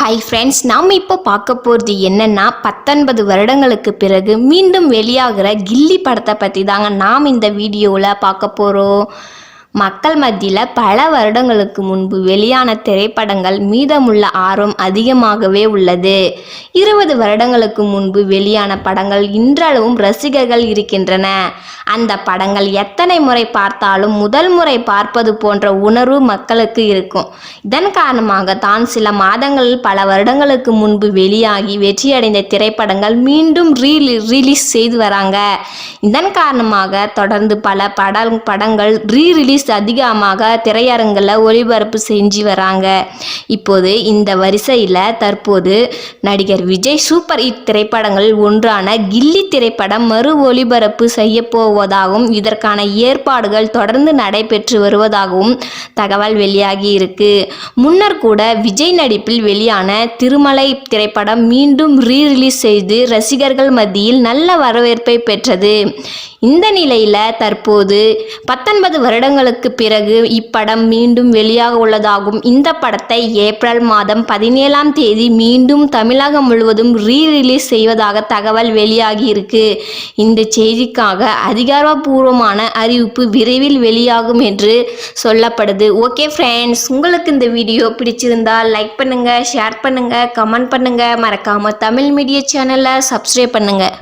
Hi friends நாம் இப்போ பார்க்க போகிறது என்னென்னா பத்தொன்பது வருடங்களுக்கு பிறகு மீண்டும் வெளியாகிற கில்லி படத்தை பற்றி தாங்க நாம் இந்த வீடியோவில் பார்க்க போகிறோம் மக்கள் மத்தியில் பல வருடங்களுக்கு முன்பு வெளியான திரைப்படங்கள் மீதமுள்ள ஆர்வம் அதிகமாகவே உள்ளது. இருபது வருடங்களுக்கு முன்பு வெளியான படங்கள் இன்றளவும் ரசிகர்கள் இருக்கின்றன. அந்த படங்கள் எத்தனை முறை பார்த்தாலும் முதல் முறை பார்ப்பது போன்ற உணர்வு மக்களுக்கு இருக்கும். இதன் காரணமாக தான் சில மாதங்களில் பல வருடங்களுக்கு முன்பு வெளியாகி வெற்றியடைந்த திரைப்படங்கள் மீண்டும் ரீ ரிலீஸ் செய்து வராங்க. இதன் காரணமாக தொடர்ந்து பல பட படங்கள் ரீ ரிலீஸ் அதிகமாக திரையரங்கில் ஒளிபரப்பு செஞ்சு வராங்க. இப்போது இந்த வரிசையில் தற்போது நடிகர் விஜய் சூப்பர் ஹிட் திரைப்படங்களில் ஒன்றான கில்லி திரைப்படம் மறு ஒளிபரப்பு செய்ய போவதாகவும் இதற்கான ஏற்பாடுகள் தொடர்ந்து நடைபெற்று வருவதாகவும் தகவல் வெளியாகி இருக்கு. முன்னர் கூட விஜய் நடிப்பில் வெளியான திருமலை திரைப்படம் மீண்டும் ரீ ரிலீஸ் செய்து ரசிகர்கள் மத்தியில் நல்ல வரவேற்பை பெற்றது. இந்த நிலையில் தற்போது பத்தொன்பது வருடங்களுக்கு பிறகு இப்படம் மீண்டும் வெளியாக உள்ளதாகும். இந்த படத்தை ஏப்ரல் மாதம் பதினேழாம் தேதி மீண்டும் தமிழகம் முழுவதும் ரீ ரிலீஸ் செய்வதாக தகவல் வெளியாகி இருக்கு. இந்த செய்திக்காக அதிகாரப்பூர்வமான அறிவிப்பு விரைவில் வெளியாகும் என்று சொல்லப்படுது. ஓகே ஃப்ரெண்ட்ஸ் உங்களுக்கு இந்த வீடியோ பிடிச்சிருந்தால் லைக் பண்ணுங்கள் ஷேர் பண்ணுங்கள் கமெண்ட் பண்ணுங்கள் மறக்காமல் தமிழ் மீடியா சேனலை சப்ஸ்கிரைப் பண்ணுங்கள்